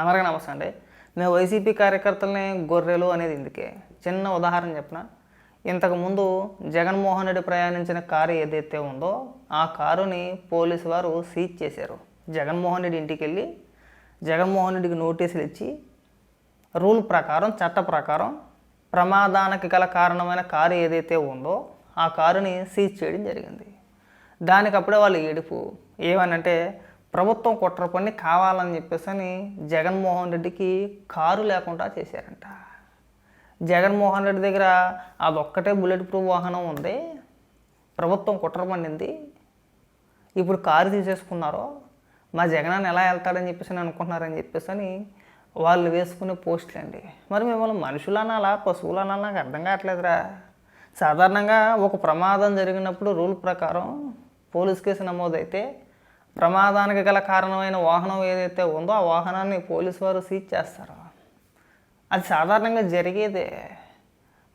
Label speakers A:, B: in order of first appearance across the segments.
A: అందరికీ నమస్తే అండి. మేము వైసీపీ కార్యకర్తలని గొర్రెలు అనేది ఇందుకే. చిన్న ఉదాహరణ చెప్పిన. ఇంతకుముందు జగన్మోహన్ రెడ్డి ప్రయాణించిన కారు ఏదైతే ఉందో ఆ కారుని పోలీసు వారు సీజ్ చేశారు. జగన్మోహన్ రెడ్డి ఇంటికి వెళ్ళి జగన్మోహన్ రెడ్డికి నోటీసులు ఇచ్చి రూల్ ప్రకారం చట్ట ప్రకారం ప్రమాదానికి గల కారణమైన కారు ఏదైతే ఉందో ఆ కారుని సీజ్ చేయడం జరిగింది. దానికి అప్పుడే వాళ్ళు ఏడుపు. ఏమనంటే ప్రభుత్వం కుట్ర పని కావాలని చెప్పేసి అని జగన్మోహన్ రెడ్డికి కారు లేకుండా చేశారంట. జగన్మోహన్ రెడ్డి దగ్గర అదొక్కటే బుల్లెట్ ప్రూఫ్ వాహనం ఉంది. ప్రభుత్వం కుట్ర పండింది ఇప్పుడు కారు తీసేసుకున్నారో మా జగనాన్ని ఎలా వెళ్తాడని చెప్పేసి అని అనుకుంటున్నారని చెప్పేసి అని వాళ్ళు వేసుకునే పోస్టులు అండి. మరి మిమ్మల్ని మనుషులు అనాలా పశువులు అనాలా నాకు అర్థం కావట్లేదురా. సాధారణంగా ఒక ప్రమాదం జరిగినప్పుడు రూల్ ప్రకారం పోలీస్ కేసు నమోదైతే ప్రమాదానికి గల కారణమైన వాహనం ఏదైతే ఉందో ఆ వాహనాన్ని పోలీసు వారు సీజ్ చేస్తారు? అది సాధారణంగా జరిగేదే.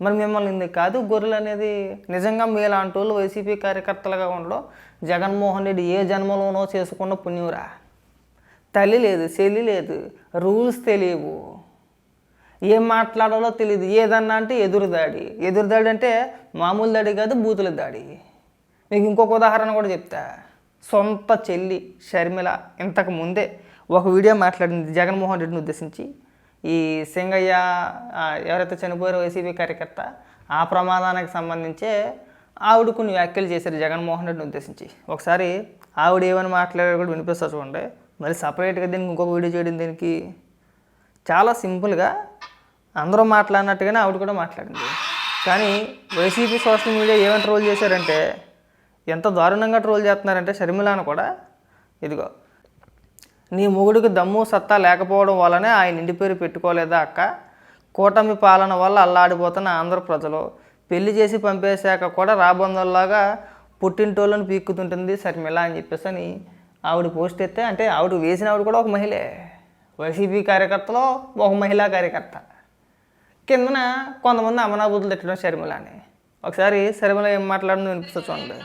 A: మరి మిమ్మల్ని ఇందుకు కాదు గొర్రెలు అనేది నిజంగా మీలాంటి వాళ్ళు వైసీపీ కార్యకర్తలుగా ఉండడం జగన్మోహన్ రెడ్డి ఏ జన్మలోనో చేసుకున్న పుణ్యురా. తల్లి లేదు చెల్లి లేదు రూల్స్ తెలియవు. ఏం మాట్లాడాలో తెలియదు. ఏదన్నా అంటే ఎదురు దాడి. ఎదురు దాడి అంటే మామూలు దాడి కాదు బూతుల దాడి. మీకు ఇంకొక ఉదాహరణ కూడా చెప్తా. సొంత చెల్లి షర్మిల ఇంతకు ముందే ఒక వీడియో మాట్లాడింది జగన్మోహన్ రెడ్డిని ఉద్దేశించి. ఈ సింగయ్య ఎవరైతే చనిపోయారో వైసీపీ కార్యకర్త ఆ ప్రమాదానికి సంబంధించే ఆవిడ కొన్ని వ్యాఖ్యలు చేశారు జగన్మోహన్ రెడ్డిని ఉద్దేశించి. ఒకసారి ఆవిడ ఏమని మాట్లాడారు కూడా వినిపిస్తా చూడండి. మరి సపరేట్గా దీనికి ఇంకొక వీడియో చేయడం దీనికి? చాలా సింపుల్గా అందరూ మాట్లాడినట్టుగానే ఆవిడ కూడా మాట్లాడింది. కానీ వైసీపీ సోషల్ మీడియా ఏమని ట్రోల్ చేశారంటే ఎంత దారుణంగా ట్రోల్ చేస్తున్నారంటే షర్మిలాను కూడా. ఇదిగో నీ మొగుడికి దమ్ము సత్తా లేకపోవడం వల్లనే ఆయన ఇంటి పేరు పెట్టుకోలేదా అక్క? కూటమి పాలన వల్ల అల్లాడిపోతున్న ఆంధ్ర ప్రజలు. పెళ్ళి చేసి పంపేశాక కూడా రాబందుల్లాగా పుట్టింటోళ్ళను పీక్కుతుంటుంది షర్మిల అని చెప్పేసి అని ఆవిడ పోస్ట్ ఎత్తే అంటే ఆవిడ వేసిన ఆవిడ కూడా ఒక మహిళే. వైసీపీ కార్యకర్తలో ఒక మహిళా కార్యకర్త. కిందన కొంతమంది అమనాబుద్ధులు తిట్టడం షర్మిల అని ఒకసారి షర్మిల ఏం మాట్లాడిందో వినిపిస్తా చూడండి.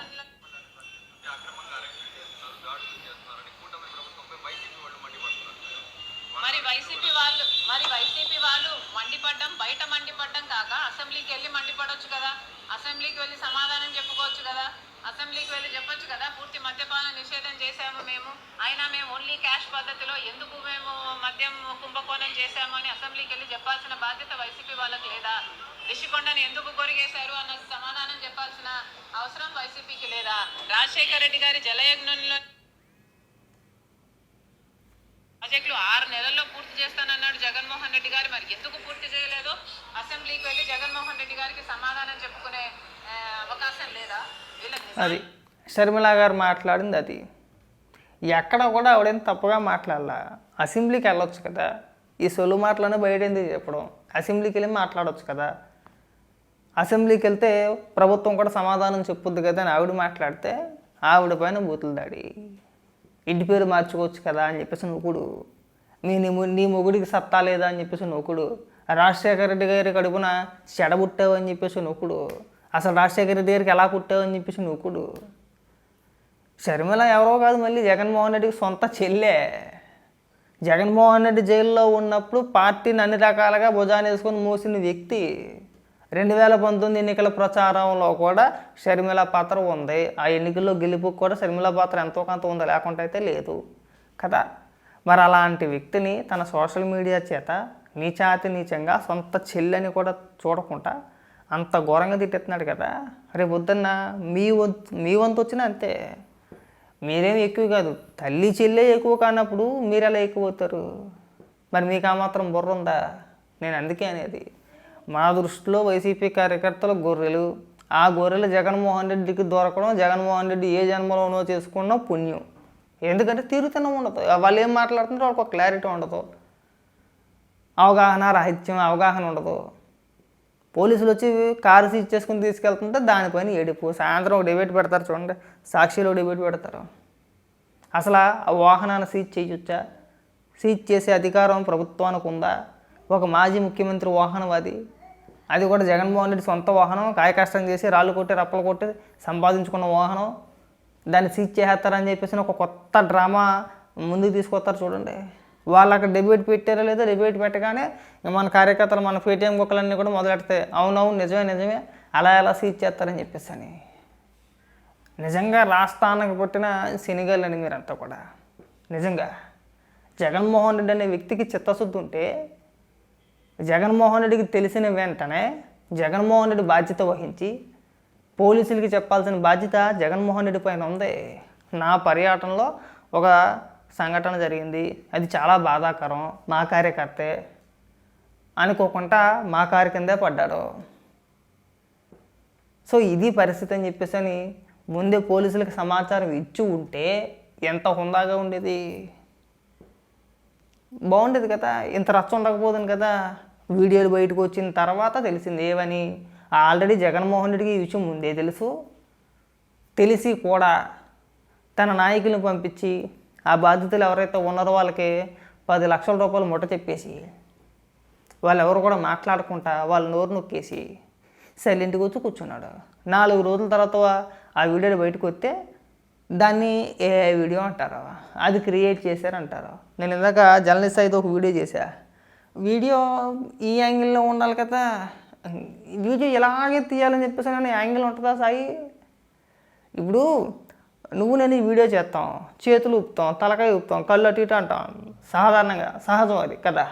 B: వైసీపీ వాళ్ళు మరి వైసీపీ వాళ్ళు మండిపడ్డం బయట మండిపడ్డం కాక అసెంబ్లీకి వెళ్ళి మండిపడొచ్చు కదా? అసెంబ్లీకి వెళ్ళి సమాధానం చెప్పుకోవచ్చు కదా? అసెంబ్లీకి వెళ్ళి చెప్పొచ్చు కదా? పూర్తి మద్యపాన నిషేధం చేశాము మేము. అయినా మేము ఓన్లీ క్యాష్ పద్ధతిలో ఎందుకు మేము మద్యం కుంభకోణం చేశాము అని అసెంబ్లీకి వెళ్ళి చెప్పాల్సిన బాధ్యత వైసీపీ వాళ్ళకి లేదా? రిషికొండను ఎందుకు కొరిగేశారు అన్న సమాధానం చెప్పాల్సిన అవసరం వైసీపీకి లేదా? రాజశేఖర రెడ్డి గారి జలయజ్ఞంలో ప్రాజెక్టులు ఆరు నెలల్లో పూర్తి చేస్తానన్నాడు జగన్మోహన్ రెడ్డి గారు. మరి ఎందుకు పూర్తి చేయలేదు? అసెంబ్లీకి వెళ్ళి జగన్మోహన్ రెడ్డి గారికి సమాధానం చెప్పుకునే అవకాశం లేదా?
A: అది షర్మిల గారు మాట్లాడింది అది. ఎక్కడ కూడా ఆవిడేం తప్పుగా మాట్లాడాల. అసెంబ్లీకి వెళ్ళొచ్చు కదా. ఈ సొలు మాటలను బయట ఎందుకు చెప్పడం? అసెంబ్లీకి వెళ్ళి మాట్లాడవచ్చు కదా. అసెంబ్లీకి వెళ్తే ప్రభుత్వం కూడా సమాధానం చెప్పుద్ది కదా అని ఆవిడ మాట్లాడితే ఆవిడ పైన బూతులు దాడి. ఇంటి పేరు మార్చుకోవచ్చు కదా అని చెప్పేసి నూకుడు. నీ నీ మొగుడికి సత్తా లేదా అని చెప్పేసి నూకుడు. రాజశేఖర రెడ్డి గారి కడుపున చెడబుట్టావు అని చెప్పేసి నూకుడు. అసలు రాజశేఖర రెడ్డి గారికి ఎలా పుట్టావు అని చెప్పేసి నూకుడు. షర్మిల ఎవరో కాదు మళ్ళీ జగన్మోహన్ రెడ్డికి సొంత చెల్లె. జగన్మోహన్ రెడ్డి జైల్లో ఉన్నప్పుడు పార్టీని అన్ని రకాలుగా భుజాన్ని వేసుకొని మోసిన వ్యక్తి. రెండు వేల పంతొమ్మిది ఎన్నికల ప్రచారంలో కూడా షర్మిల పాత్ర ఉంది. ఆ ఎన్నికల్లో గెలుపుకు కూడా షర్మిల పాత్ర ఎంతో కొంత ఉంది లేకుండా అయితే లేదు. కదా? మరి అలాంటి వ్యక్తిని తన సోషల్ మీడియా చేత నీచాతి నీచంగా సొంత చెల్లని కూడా చూడకుండా అంత ఘోరంగా తిట్టేస్తున్నాడు కదా? రేపు పొద్దున్న మీ వంతు మీ వంతు వచ్చినా అంతే. మీరేం ఎక్కువ కాదు తల్లి చెల్లె ఎక్కువ కానప్పుడు మీరు ఎలా ఎక్కువ అవుతారు? మరి మీకు ఆ మాత్రం బుర్ర ఉందా? నేను అందుకే అనేది. మా దృష్టిలో వైసీపీ కార్యకర్తలు గొర్రెలు. ఆ గొర్రెలు జగన్మోహన్ రెడ్డికి దొరకడం జగన్మోహన్ రెడ్డి ఏ జన్మలోనో చేసుకున్న పుణ్యం. ఎందుకంటే తీరుతనం ఉండదు. వాళ్ళు ఏం మాట్లాడుతుంటే వాళ్ళకి ఒక క్లారిటీ ఉండదు. అవగాహన రాహిత్యం అవగాహన ఉండదు. పోలీసులు వచ్చి కారు సీజ్ చేసుకుని తీసుకెళ్తుంటే దానిపైన ఏడుపు. సాయంత్రం ఒక డిబేట్ పెడతారు చూడండి. సాక్షిలో డిబేట్ పెడతారు. అసలు ఆ వాహనాన్ని సీజ్ చేయొచ్చా సీజ్ చేసే అధికారం ప్రభుత్వానికి ఉందా? ఒక మాజీ ముఖ్యమంత్రి వాహనం అది అది కూడా జగన్మోహన్ రెడ్డి సొంత వాహనం కాయకష్టం చేసి రాళ్ళు కొట్టి రప్పలు కొట్టి సంపాదించుకున్న వాహనం. దాన్ని సీజ్ చేసేస్తారని చెప్పేసి ఒక కొత్త డ్రామా ముందుకు తీసుకొస్తారు చూడండి. వాళ్ళు అక్కడ డెబిట్ పెట్టారో లేదో డెబిట్ పెట్టగానే మన కార్యకర్తలు మన పేటీఎం కుక్కలన్నీ కూడా మొదలెడతాయి. అవునవును నిజమే నిజమే. అలా ఎలా సీజ్ చేస్తారని చెప్పేసి అని. నిజంగా రాష్ట్రానికి పుట్టిన శనిగాళ్ళని మీరంతా కూడా. నిజంగా. జగన్మోహన్ రెడ్డి అనే వ్యక్తికి చిత్తశుద్ధి ఉంటే జగన్మోహన్ రెడ్డికి తెలిసిన వెంటనే జగన్మోహన్ రెడ్డి బాధ్యత వహించి పోలీసులకి చెప్పాల్సిన బాధ్యత జగన్మోహన్ రెడ్డి పైన ఉంది. నా పర్యటనలో ఒక సంఘటన జరిగింది. అది చాలా బాధాకరం. మా కార్యకర్తే అనుకోకుండా మా కారు కిందే పడ్డాడు. సో ఇది పరిస్థితి అని చెప్పేసి అని ముందే పోలీసులకు సమాచారం ఇచ్చి ఉంటే ఎంత హుందాగా ఉండేది? బాగుండేది కదా ఇంత రచ్చ ఉండకపోతుంది కదా. వీడియోలు బయటకు వచ్చిన తర్వాత తెలిసింది ఏవని ఆల్రెడీ జగన్మోహన్ రెడ్డికి ఈ విషయం ముందే తెలుసు. తెలిసి కూడా తన నాయకులను పంపించి ఆ బాధితులు ఎవరైతే ఉన్నారో వాళ్ళకి పది లక్షల రూపాయలు ముట్ట చెప్పేసి వాళ్ళు ఎవరు కూడా మాట్లాడకుండా వాళ్ళ నోరు నొక్కేసి సైలెంట్గా వచ్చి కూర్చున్నాడు. నాలుగు రోజుల తర్వాత ఆ వీడియోలు బయటకు వస్తే దాన్ని ఏ వీడియో అంటారు? అది క్రియేట్ చేశారంటారు నేను ఇందాక జర్నలిస్ట్ అయితే ఒక వీడియో చేశా. వీడియో ఈ యాంగిల్లో ఉండాలి కదా. వీడియో ఎలాగే తీయాలని చెప్పేసి కానీ యాంగిల్ ఉంటుందా సాయి? ఇప్పుడు నువ్వు నేను ఈ వీడియో చేస్తాం చేతులు ఊపుతాం తలకాయ ఊపుతాం కళ్ళు అటు ఇటు అంటాం. సాధారణంగా సహజం అది కదా.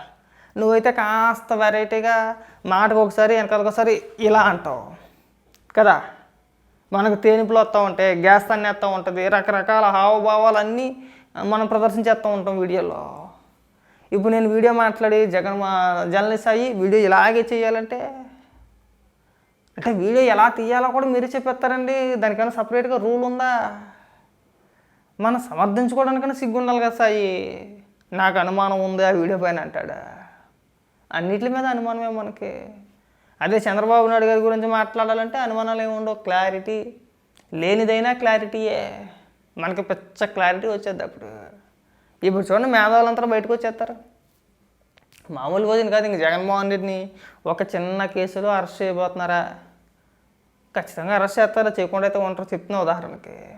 A: నువ్వైతే కాస్త వెరైటీగా మాటకు ఒకసారి వెనకాలకొకసారి ఇలా అంటావు కదా. మనకు తేనిపులు వస్తూ ఉంటాయి గ్యాస్ తన్నేస్తూ ఉంటుంది రకరకాల హావభావాలన్నీ మనం ప్రదర్శించేస్తూ ఉంటాం వీడియోలో. ఇప్పుడు నేను వీడియో మాట్లాడి జగన్ మా- జర్నలిస్ట్ అయ్యి వీడియో ఇలాగే చేయాలంటే అంటే వీడియో ఎలా తీయాలో కూడా మీరు చెప్పేస్తారండి. దానికైనా సపరేట్గా రూల్ ఉందా? మనం సమర్థించుకోవడానికైనా సిగ్గుండాలి కదా సాయి. నాకు అనుమానం ఉంది ఆ వీడియో పైన అంటాడు. అన్నిటి మీద అనుమానమే మనకి. అదే చంద్రబాబు నాయుడు గారి గురించి మాట్లాడాలంటే అనుమానాలు ఏమి ఉండవు. క్లారిటీ లేనిదైనా క్లారిటీయే మనకి పిచ్చ క్లారిటీ వచ్చేది అప్పుడు. ఇప్పుడు చూడండి మేధావులంతా బయటకు వచ్చేస్తారు. మామూలు రోజున కాదు ఇంక జగన్మోహన్ రెడ్డిని ఒక చిన్న కేసులో అరెస్ట్ చేయబోతున్నారా? ఖచ్చితంగా అరెస్ట్ చేస్తారా? చేయకుండా అయితే ఉంటారు. చెప్తున్నా ఉదాహరణకి.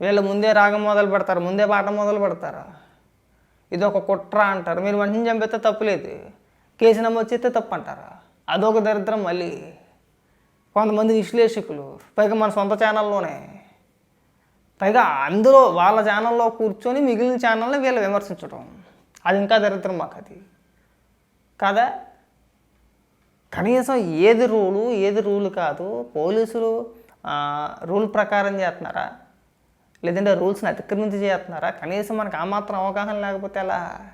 A: వీళ్ళు ముందే రాగం మొదలు పెడతారు ముందే పాట మొదలు పెడతారు. ఇది ఒక కుట్ర అంటారు. మీరు మనిషిని చంపితే తప్పులేదు. కేసు నమోదు చేస్తే తప్పు అంటారు అదొక దరిద్రం మళ్ళీ. కొంతమంది విశ్లేషకులు పైగా మన సొంత ఛానల్లోనే పైగా అందులో వాళ్ళ ఛానల్లో కూర్చొని మిగిలిన ఛానల్ని వీళ్ళు విమర్శించడం అది ఇంకా దరిద్రం మాకు అది. కాదా? కనీసం ఏది రూలు ఏది రూల్ కాదు పోలీసులు రూల్ ప్రకారం చేస్తున్నారా? లేదంటే రూల్స్ని అతిక్రమించి చేస్తున్నారా? కనీసం మనకు ఆ మాత్రం అవగాహన లేకపోతే ఎలా?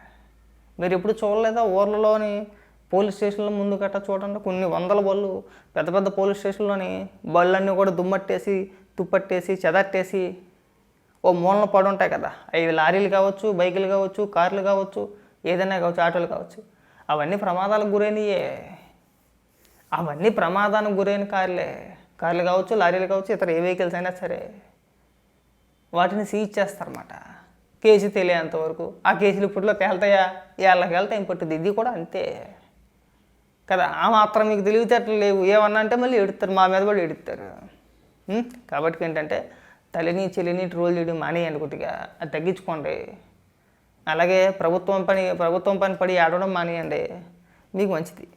A: మీరు ఎప్పుడు చూడలేదా ఊర్లలోని పోలీస్ స్టేషన్ల ముందు గట్ట చూడండి. కొన్ని వందల బళ్ళు పెద్ద పెద్ద పోలీస్ స్టేషన్లోని బళ్ళన్నీ కూడా దుమ్మట్టేసి తుప్పట్టేసి చెదట్టేసి ఓ మూలన పడి ఉంటాయి కదా. అవి లారీలు కావచ్చు బైకులు కావచ్చు కార్లు కావచ్చు ఏదైనా కావచ్చు ఆటోలు కావచ్చు. అవన్నీ ప్రమాదాలకు గురైనయే. అవన్నీ ప్రమాదానికి గురైన కార్లే. కార్లు కావచ్చు లారీలు కావచ్చు ఇతర ఏ వెహికల్స్ అయినా సరే వాటిని సీజ్ చేస్తారన్నమాట. కేసు తెలియంత వరకు. ఆ కేసులు ఇప్పట్లో తేలుతాయా? ఏళ్ళకి వెళ్తాయి పట్టుద్ది. ఇది కూడా అంతే. కదా ఆ మాత్రం మీకు తెలివితేటలు లేవు. ఏమన్నా అంటే మళ్ళీ ఎడుతారు మా మీద కూడా ఎడుతారు కాబట్టి ఏంటంటే తల్లిని చెల్లిని ట్రోల్ చేయడం మానేయండి కొద్దిగా. అది తగ్గించుకోండి. అలాగే ప్రభుత్వం పని ప్రభుత్వం పని పడి ఆడడం మానేయండి. మీకు మంచిది.